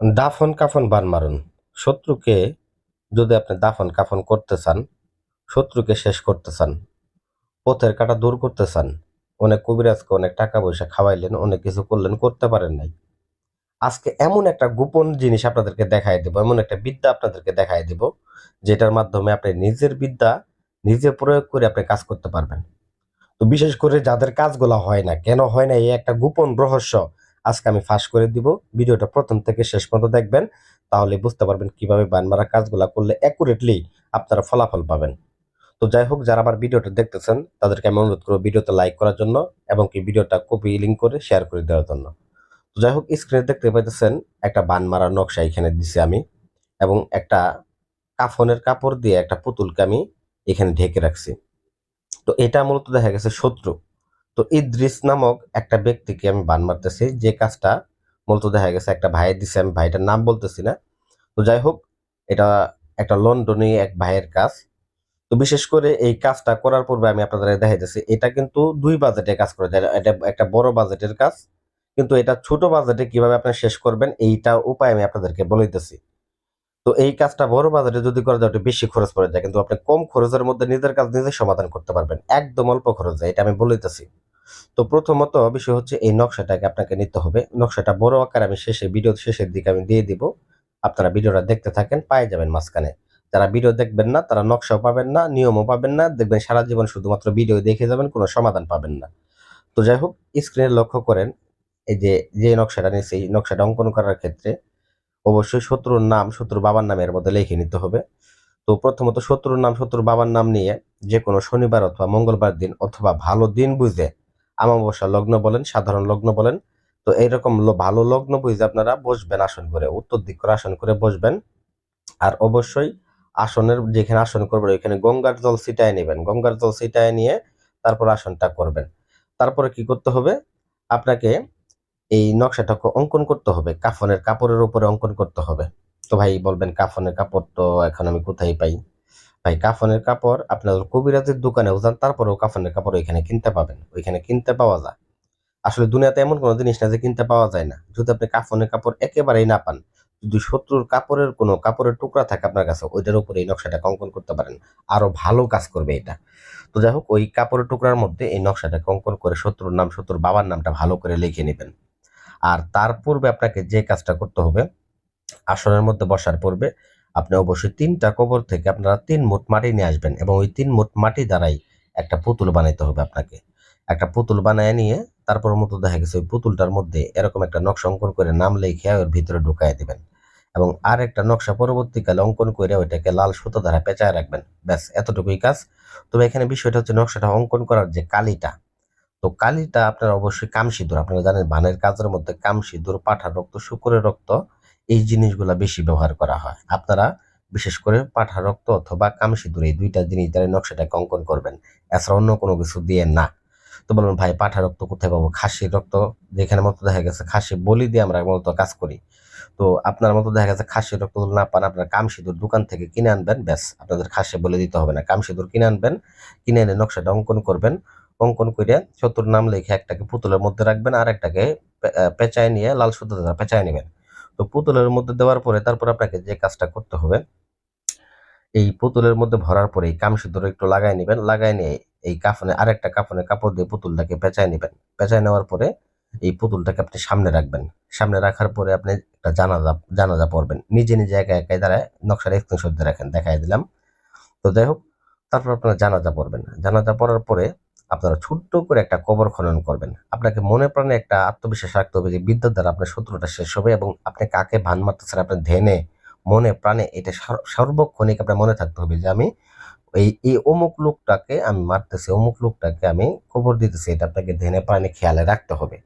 দাফন কাফন বান মারুন। শত্রুকে যদি আপনি দাফন কাফন করতে চান, শত্রুকে শেষ করতে চান, পথের কাটা দূর করতে চান, অনেক কবিরাজকে অনেক টাকা পয়সা খাওয়াইলেন, অনেক কিছু করলেন, করতে পারেন নাই। আজকে এমন একটা গোপন জিনিস আপনাদেরকে দেখাই দেব, এমন একটা বিদ্যা আপনাদেরকে দেখাই দেব, যেটার মাধ্যমে আপনি নিজের বিদ্যা নিজে প্রয়োগ করে আপনি কাজ করতে পারবেন। তো বিশেষ করে যাদের কাজগুলো হয় না, কেন হয় না, এই একটা গোপন রহস্য আজকে আমি ফাঁস করে দিব। ভিডিওটা প্রথম থেকে শেষ পর্যন্ত দেখবেন, তাহলে বুঝতে পারবেন কীভাবে বান মারা কাজগুলো করলে অ্যাকুরেটলি আপনারা ফলাফল পাবেন। তো যাই হোক, যারা আমার ভিডিওটা দেখতেছেন, তাদেরকে আমি অনুরোধ করব ভিডিওতে লাইক করার জন্য এবং কি ভিডিওটা কপি লিঙ্ক করে শেয়ার করে দেওয়ার জন্য। তো যাই হোক স্ক্রিনে দেখতে পাইতেছেন, একটা বান মারা নকশা এখানে দিছি আমি এবং একটা কাফনের কাপড় দিয়ে একটা পুতুলকে আমি এখানে ঢেকে রাখছি। তো এটা মূলত দেখা গেছে শত্রু। তো ইদ্রিস নামক একটা ব্যক্তিকে আমি বান মারতেছি। যে কাজটা মূলত দেখা গেছে একটা ভাইয়ের দিছে, আমি ভাইটার নাম বলতেছি না। তো যাই হোক, এটা একটা লন্ডনে এক ভাইয়ের কাজ। তো বিশেষ করে এই কাজটা করার পূর্বে আমি আপনাদের দেখাইতেছি, এটা কিন্তু দুই বাজেটে কাজ করা যায় এটা একটা বড় বাজেটের কাজ, কিন্তু এটা ছোট বাজেটে কীভাবে আপনি শেষ করবেন, এইটা উপায় আমি আপনাদেরকে বলেইতেছি তো এই কাজটা বড় বাজেটে যদি করা যায়, একটু বেশি খরচ পড়ে যায়, কিন্তু আপনি কম খরচের মধ্যে নিজের কাজ নিজে সমাধান করতে পারবেন, একদম অল্প খরচে, এটা আমি বলেইতেছি তো প্রথমত বিষয় হচ্ছে এই নকশাটাকে আপনাকে নিতে হবে। নকশাটা বড় আকার আমি শেষে ভিডিও শেষের দিকে আমি দিয়ে দিব। আপনারা ভিডিওটা দেখতে থাকেন, পায়ে যাবেন মাঝখানে। যারা ভিডিও দেখবেন না, তারা নকশাও পাবেন না, নিয়মও পাবেন না, দেখবেন সারা জীবন শুধুমাত্র ভিডিও দেখে যাবেন, কোনো সমাধান পাবেন না। তো যাই হোক স্ক্রিনে লক্ষ্য করেন, এই যে যে নকশাটা নিয়েছে, এই নকশাটা অঙ্কন করার ক্ষেত্রে অবশ্যই শত্রুর নাম, শত্রুর বাবার নামের মধ্যে লিখে নিতে হবে। তো প্রথমত শত্রুর নাম, শত্রুর বাবার নাম নিয়ে যে কোনো শনিবার অথবা মঙ্গলবার দিন অথবা ভালো দিন বুঝে আমাবস্যা লগ্ন বলেন, সাধারণ লগ্ন বলেন, তো এইরকম ভালো লগ্ন বুঝে আপনারা বসবেন আসন করে, উত্তর দিক করে আসন করে বসবেন। আর অবশ্যই আসনের যেখানে আসন করবেন, ওইখানে গঙ্গার জল ছিটায় নেবেন, গঙ্গার জল ছিটায় নিয়ে তারপর আসনটা করবেন। তারপরে কি করতে হবে? আপনাকে এই নকশাটাকে অঙ্কন করতে হবে, কাফনের কাপড়ের উপরে অঙ্কন করতে হবে। তো ভাই বলবেন কাফনের কাপড় তো এখন আমি কোথায় পাই? ভাই, কাফনের কাপড় আপনার কবিরাজের দোকানেও যান তারপরেও কাফনের কাপড় ওইখানে কিনতে পাবেন, ওইখানে কিনতে পাওয়া যায়। আসলে দুনিয়াতে এমন কোনো জিনিস না যে কিনতে পাওয়া যায় না। যদি আপনি কাফনের কাপড় একেবারেই না পান, যদি শত্রুর কাপড়ের কোনো কাপড়ের টুকরা থাকে আপনার কাছে, ওইটার উপরে এই নকশাটা অঙ্কন করতে পারেন। আরও ভালো কাজ করবে এটা। তো যাই হোক, ওই কাপড়ের টুকরার মধ্যে এই নকশাটা অঙ্কন করে শত্রুর নাম, শত্রুর বাবার নামটা ভালো করে লিখে নেবেন। আর তার পূর্বে আপনাকে যে কাজটা করতে হবে আসনের মধ্যে বসার পূর্বে আপনি অবশ্যই তিনটা কবর থেকে আপনারা তিন মুঠ মাটি নিয়ে আসবেন এবং ওই তিন মুঠ মাটি দ্বারাই একটা পুতুল বানাইতে হবে আপনাকে। একটা পুতুল বানায় নিয়ে তারপর মতো দেখা গেছে ওই পুতুলটার মধ্যে এরকম একটা নকশা অঙ্কন করে নাম লিখে ওর ভিতরে ঢুকাই দেবেন এবং আর একটা নকশা পরবর্তীকালে অঙ্কন করে ওইটাকে লাল সুতো দ্বারা পেঁচায় রাখবেন। ব্যাস, এতটুকুই কাজ। তবে এখানে বিষয়টা হচ্ছে নকশাটা অঙ্কন করার যে কালিটা, তো কালিটা আপনারা অবশ্যই কাম সিঁদুর আপনারা জানেন বানের কাজের মধ্যে কাম সিঁদুর পাঠার রক্ত, শুকুরের রক্ত এই জিনিসগুলা বেশি ব্যবহার করা হয়। আপনারা বিশেষ করে পাঠা রক্ত অথবা কাম সিঁদুর এই দুইটা জিনিস দ্বারা নকশাটাকে অঙ্কন করবেন। এছাড়া অন্য কোনো কিছু দিয়ে না। তো বলবেন ভাই, পাঠা রক্ত কোথায় পাবো? খাসির রক্ত যেখানে মতো দেখা গেছে খাসি বলি দিয়ে আমরা মূলত কাজ করি। তো আপনার মতো দেখা গেছে খাসির রক্ত না পান, আপনার কাম সিঁদুর দোকান থেকে কিনে আনবেন। ব্যাস, আপনাদের খাসি বলে দিতে হবে না। কাম সিঁদুর কিনে আনবেন, কিনে এনে নকশাটা অঙ্কন করবেন। অঙ্কন করে শত্রুর নাম লিখে একটাকে পুতুলের মধ্যে রাখবেন আর একটাকে পেঁচায় নিয়ে লাল সুতো পেঁচায় নেবেন। তো পুতুলের মধ্যে দেওয়ার পরে তারপর আপনাকে যে কাজটা করতে হবে, এই পুতুলের মধ্যে ভরার পরে এই কাম সিঁদুর একটু লাগাই নেবেন লাগাই নিয়ে এই কাফনে আরেকটা কাফনে কাপড় দিয়ে পুতুলটাকে পেঁচায় নেবেন। পেঁচায় নেওয়ার পরে এই পুতুলটাকে আপনি সামনে রাখবেন। সামনে রাখার পরে আপনি একটা জানাজা জানাজা পড়বেন। নিজে নিজে একা একাই দাঁড়ায় নকশার স্ক্রিনশট দিয়ে রাখেন দেখাই দিলাম। তো যাই হোক, তারপর আপনারা জানাজা পড়বেন। জানাজা পড়ার পরে আপনারা ছোট্ট করে একটা কবর খনন করবেন। আপনাকে মনে প্রাণে একটা আত্মবিশ্বাস রাখতে হবে যে বিদ্যুৎ দ্বারা আপনার শত্রুটা শেষ হবে এবং আপনি কাকে ভান মারতেছেন আপনার ধ্যানে, মনে, প্রাণে এটা সর- সর্বক্ষণিক আপনার মনে থাকতে হবে যে আমি এই এই অমুক লোকটাকে আমি মারতেছি, অমুক লোকটাকে আমি কবর দিতেছি, এটা আপনাকে ধ্যানে, প্রাণে, খেয়ালে রাখতে হবে।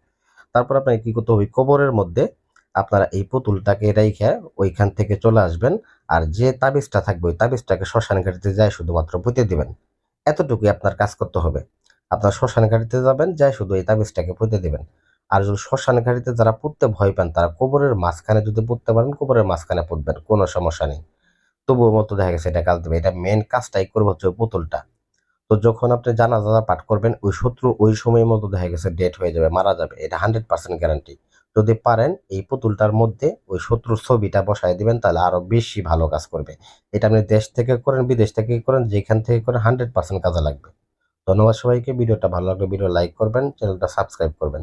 তারপর আপনাকে কী করতে হবে? কবরের মধ্যে আপনারা এই পুতুলটাকে রেখে ওইখান থেকে চলে আসবেন আর যে তাবিজটা থাকবে, ওই তাবিজটাকে শ্মশান ঘাটিতে যায় শুধুমাত্র পুঁতে দিবেন। এতটুকুই আপনার কাজ করতে হবে। আপনার শ্মশান ঘাটিতে যাবেন, যাই শুধু এই তাবিজটাকে পুঁতে দেবেন। আর যদি শ্মশান ঘাটিতে যারা পুঁততে ভয় পান, তারা কোবরের মাঝখানে যদি পুঁততে পারেন, কোবরের মাঝখানে পুঁতবেন, কোনো সমস্যা নেই। তবুও মতো দেখা গেছে, এটা কাজ দেবে। এটা মেন কাজটাই করব হচ্ছে পুতুলটা। তো যখন আপনি জানা জানাজা পাঠ করবেন, ওই শত্রু ওই সময়ের মতো দেখা গেছে ডেট হয়ে যাবে, মারা যাবে। এটা হান্ড্রেড পার্সেন্ট গ্যারান্টি যদি পারেন, এই পুতুলটার মধ্যে ওই শত্রুর ছবিটা বসায় দিবেন, তাহলে আরও বেশি ভালো কাজ করবে। এটা আপনি দেশ থেকে করেন, বিদেশ থেকে করেন, যেখান থেকে করেন হান্ড্রেড পার্সেন্ট কাজে লাগবে। ধন্যবাদ সবাইকে। ভিডিওটা ভালো লাগলে ভিডিও লাইক করবেন চ্যানেলটা সাবস্ক্রাইব করবেন।